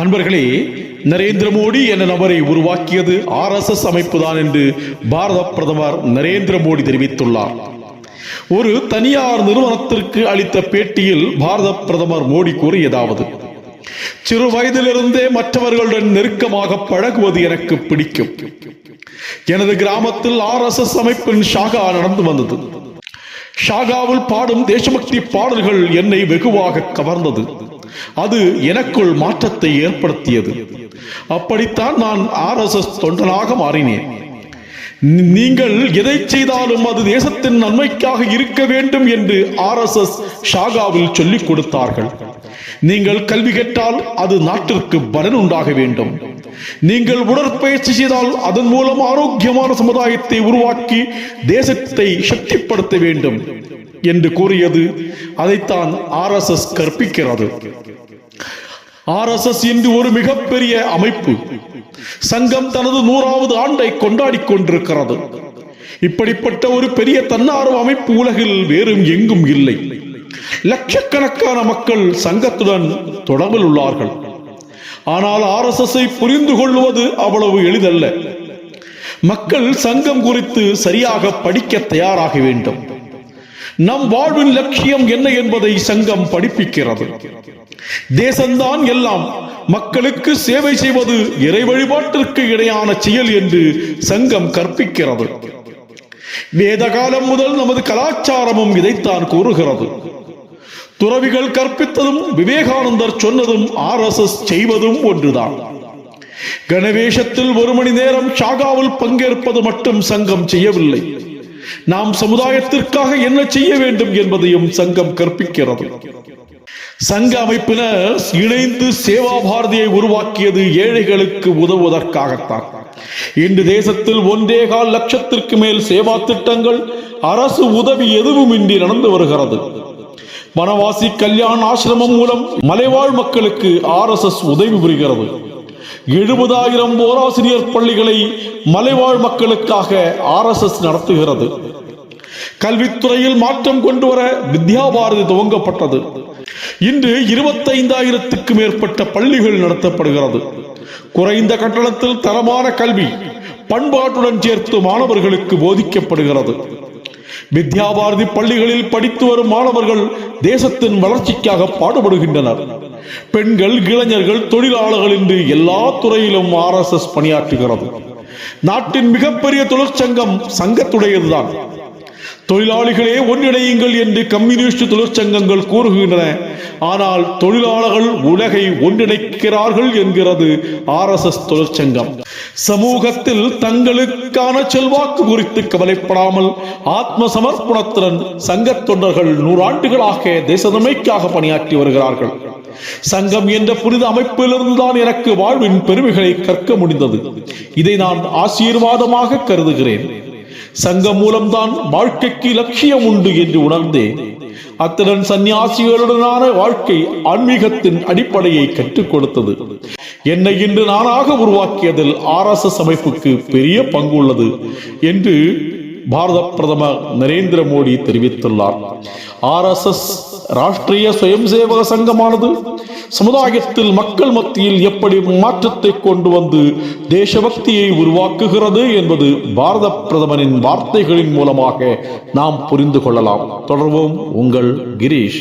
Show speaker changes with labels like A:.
A: அன்பர்களே நரேந்திர மோடி என நபரை உருவாக்கியது ஆர் எஸ் எஸ் அமைப்பு தான் என்று பாரத பிரதமர் நரேந்திர மோடி தெரிவித்துள்ளார் ஒரு தனியார் நிறுவனத்திற்கு அளித்த பேட்டியில் பாரத பிரதமர் மோடி கூறியதாவது சிறு வயதிலிருந்தே மற்றவர்களுடன் நெருக்கமாக பழகுவது எனக்கு பிடிக்கும் எனது கிராமத்தில் ஆர் எஸ் எஸ் அமைப்பின் ஷாகா நடந்து வந்தது ஷாகாவில் பாடும் தேசபக்தி பாடல்கள் என்னை வெகுவாக கவர்ந்தது அது எனக்குள் மாற்றத்தை ஏற்படுத்தியது அப்படித்தான் நான் ஆர் எஸ் எஸ் தொண்டனாக மாறினேன் நீங்கள் எதை செய்தாலும் அது தேசத்தின் நன்மைக்காக இருக்க வேண்டும் என்று ஆர் எஸ் எஸ் ஷாகாவில் சொல்லிக் கொடுத்தார்கள் நீங்கள் கல்வி கேட்டால் அது நாட்டிற்கு பலன் உண்டாக வேண்டும் நீங்கள் உடற்பயிற்சி செய்தால் அதன் மூலம் ஆரோக்கியமான சமுதாயத்தை உருவாக்கி தேசத்தை சக்திப்படுத்த வேண்டும் என்று கூறியது அதைத்தான் ஆர் எஸ் எஸ் கற்பிக்கிறது ஆர் எஸ் எஸ் இன்று ஒரு மிகப்பெரிய அமைப்பு சங்கம் தனது நூறாவது ஆண்டை கொண்டாடி கொண்டிருக்கிறது இப்படிப்பட்ட ஒரு பெரிய தன்னார்வ அமைப்பு உலகில் வேறும் எங்கும் இல்லை லட்சக்கணக்கான மக்கள் சங்கத்துடன் தொடர்பில் உள்ளார்கள் ஆனால் ஆர் எஸ் எஸ் புரிந்து கொள்வது அவ்வளவு எளிதல்ல மக்கள் சங்கம் குறித்து சரியாக படிக்க தயாராக வேண்டும் நம் வாழ்வின் லட்சியம் என்ன என்பதை சங்கம் படிப்பிக்கிறது தேசம்தான் எல்லாம் மக்களுக்கு சேவை செய்வது இறை வழிபாட்டிற்கு இடையான செயல் என்று சங்கம் கற்பிக்கிறது வேத காலம் முதல் நமது கலாச்சாரமும் இதைத்தான் கூறுகிறது துறவிகள் கற்பித்ததும் விவேகானந்தர் சொன்னதும் ஆர் எஸ் எஸ் செய்வதும் ஒன்றுதான் கணவேஷத்தில் ஒரு மணி நேரம் ஷாகாவில் பங்கேற்பது மட்டும் சங்கம் செய்யவில்லை நாம் சமுதாயத்திற்காக என்ன செய்ய வேண்டும் என்பதையும் சங்கம் கற்பிக்கிறது சங்க அமைப்பினர் இணைந்து சேவா பாரதியை உருவாக்கியது ஏழைகளுக்கு உதவுவதற்காகத்தான் இன்று தேசத்தில் ஒன்றே கால் லட்சத்திற்கு மேல் சேவா திட்டங்கள் அரசு உதவி எதுவுமின்றி நடந்து வருகிறது மனவாசி கல்யாண் ஆசிரமம் மூலம் மலைவாழ் மக்களுக்கு ஆர் எஸ் எஸ் உதவி புரிகிறது எழுபதாயிரம் ஓராசிரியர் பள்ளிகளை மலைவாழ் மக்களுக்காக ஆர் எஸ் எஸ் நடத்துகிறது கல்வித்துறையில் மாற்றம் கொண்டு வர வித்யா பாரதி துவங்கப்பட்டது இன்று இருபத்தைந்தாயிரத்துக்கும் மேற்பட்ட பள்ளிகள் நடத்தப்படுகிறது குறைந்த கட்டணத்தில் தரமான கல்வி பண்பாட்டுடன் சேர்த்து மாணவர்களுக்கு போதிக்கப்படுகிறது வித்யாபாரதி பள்ளிகளில் படித்து வரும் மாணவர்கள் தேசத்தின் வளர்ச்சிக்காக பாடுபடுகின்றனர் பெண்கள் இளைஞர்கள் தொழிலாளர்கள் என்று எல்லா துறையிலும் ஆர் எஸ் எஸ் பணியாற்றுகிறது நாட்டின் மிகப்பெரிய தொழிற்சங்கம் சங்கத்துடையதுதான் தொழிலாளிகளே ஒன்றிணையுங்கள் என்று கம்யூனிஸ்ட் தொழிற்சங்கங்கள் கூறுகின்றன ஆனால் தொழிலாளர்கள் உலகை ஒன்றிணைக்கிறார்கள் என்கிறது ஆர் எஸ் எஸ் தொழிற்சங்கம் சமூகத்தில் தங்களுக்கான செல்வாக்கு குறித்து கவலைப்படாமல் ஆத்ம சமர்ப்பணத்துடன் சங்க தொண்டர்கள் நூறாண்டுகளாக தேசதமைக்காக பணியாற்றி வருகிறார்கள் சங்கம் என்ற புனித அமைப்பிலிருந்துதான் எனக்கு வாழ்வின் பெருமைகளை கற்க முடிந்தது இதை நான் ஆசீர்வாதமாக கருதுகிறேன் சங்கம் மூலம்தான் வாழ்க்கைக்கு லட்சியம் உண்டு என்று உணர்ந்தேன் அத்துடன் சன்னியாசிகளுடனான வாழ்க்கை ஆன்மீகத்தின் அடிப்படையை கற்றுக் கொடுத்தது என்னை இன்று நானாக உருவாக்கியதில் ஆர் எஸ் எஸ் அமைப்புக்கு பெரிய பங்கு உள்ளது என்று பாரத பிரதமர் நரேந்திர மோடி தெரிவித்துள்ளார் ஆர் எஸ் எஸ் ராஷ்டிரிய சுயம் சேவக சங்கமானது சமுதாயத்தில் மக்கள் மத்தியில் எப்படி மாற்றத்தை கொண்டு வந்து தேசபக்தியை உருவாக்குகிறது என்பது பாரத பிரதமரின் வார்த்தைகளின் மூலமாக நாம் புரிந்து கொள்ளலாம் தொடர்வோம் உங்கள் கிரீஷ்